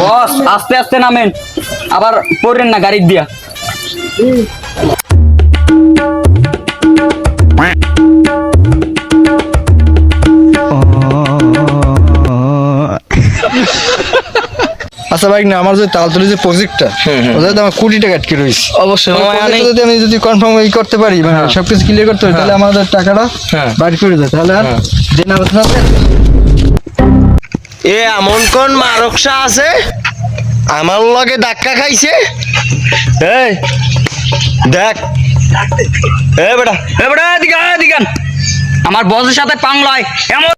বস আস্তে আস্তে নামেন। আবার পড়েন না গাড়ির দিয়া। আচ্ছা ভাই না আমার যে তালতলি যে প্রজেক্টটা ওটা তো আমার কোটি টাকা আটকে রয়েছে। অবশ্যই ওই যদি আমি যদি কনফার্ম ই করতে পারি মানে সবকিছু ক্লিয়ার করতে পারি তাহলে আমাদের টাকাটা হ্যাঁ। বাড়ি করে দেয় তাহলে আর দেনা হবে এ এমন কোন মারকসা আছে? আমার লগে ধাক্কা খাইছে? এই দেখ। এ বেটা এবারে এদিকে আয়, এদিকে আমার বসের সাথে পাংলায় এমন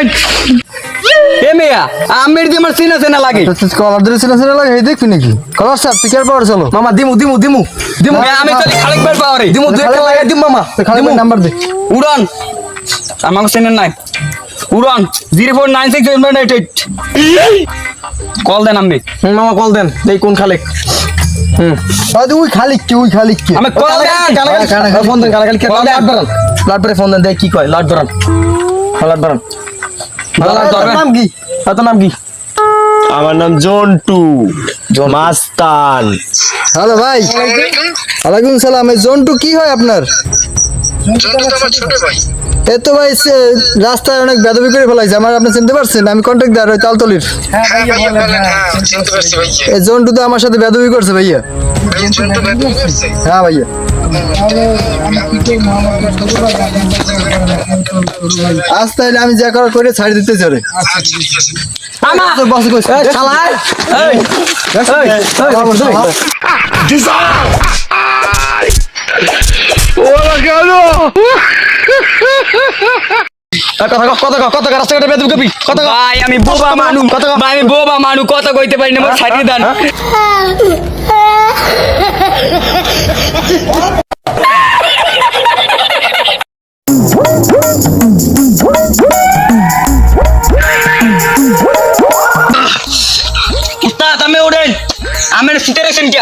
তুমি এ মেয়া আমির দিয়ে আমার সিনা সিনা লাগে। কলার ধরে ছিল ছিল লাগে এই দেখবি নাকি? কলার স্যার তুই কেয়ার পাওয়ার চলো? মামা দিমু দিমু দিমু। দিমু আমি তো খালিক বের পাওয়ারে। দিমু দুই একটা লাগাই দিমু মামা। খালি নাম্বার দে। উড়ান। আমাকে চেনেন নাই। উড়ান। Zero four nine six eight eight. Call দেন আমি মামা কল দেন। দেই কোন খালেক। আরে ওই খালি কি ওই খালি কি? আমি কল দেন। ফোন দেন। দেন। দেখ কি কয়? লাট বারান হ্যাঁ, লাট বারান তোর নাম কি? তোর নাম কি? আমার নাম জন্টু। মাস্তান। হ্যালো ভাই। ওয়ালাইকুম সালাম। এই জন্টু কি হয় আপনার? এ তো ভাই রাস্তায় অনেক বেদবি করে ফেলাইছে। আমার আপনি চিনতে পারছেন? আমি কন্ট্যাক্ট দেওয়ার ওই তালতলির। হ্যাঁ এই জন্টু তো আমার সাথে বেদবি করছে ভাইয়া। হ্যাঁ ভাইয়া আজ তাইলে আমি যা করার করে ছাড়ি দিতে চলে আচ্ছা ঠিক ভাই আমি বোবা মানু কত ভাই আমি বোবা মানু কত কইতে পারি না আমার ছাড়িয়ে দেন। আমের সিটারেশন কি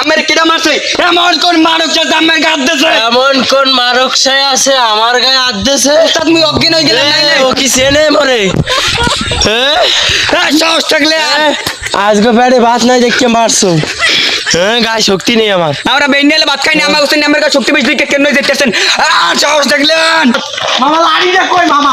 আমের কিরা মারছে? এমন কোন মানুষ আছে আমের গাদ দিছে এমন কোন মারকসায় আছে আমার গায়ে হাত দিছে উস্তাদ মুই অজ্ঞান হয়ে গেলাম নাই এ, ও কি চেনে মরে? হ্যাঁ নাই সাহস থাকলে। আজকে পেটে ভাত নাই দেখকে মারছো। হ্যাঁ গায়ে শক্তি নেই আমার। আমরা বেন্ডেলে ভাত খাই না আমার হোসেন আমার কাছে শক্তি বেশি কেন যেতেছেন? আর সাহস দেখলেন মামা লাড়িটা কই মামা।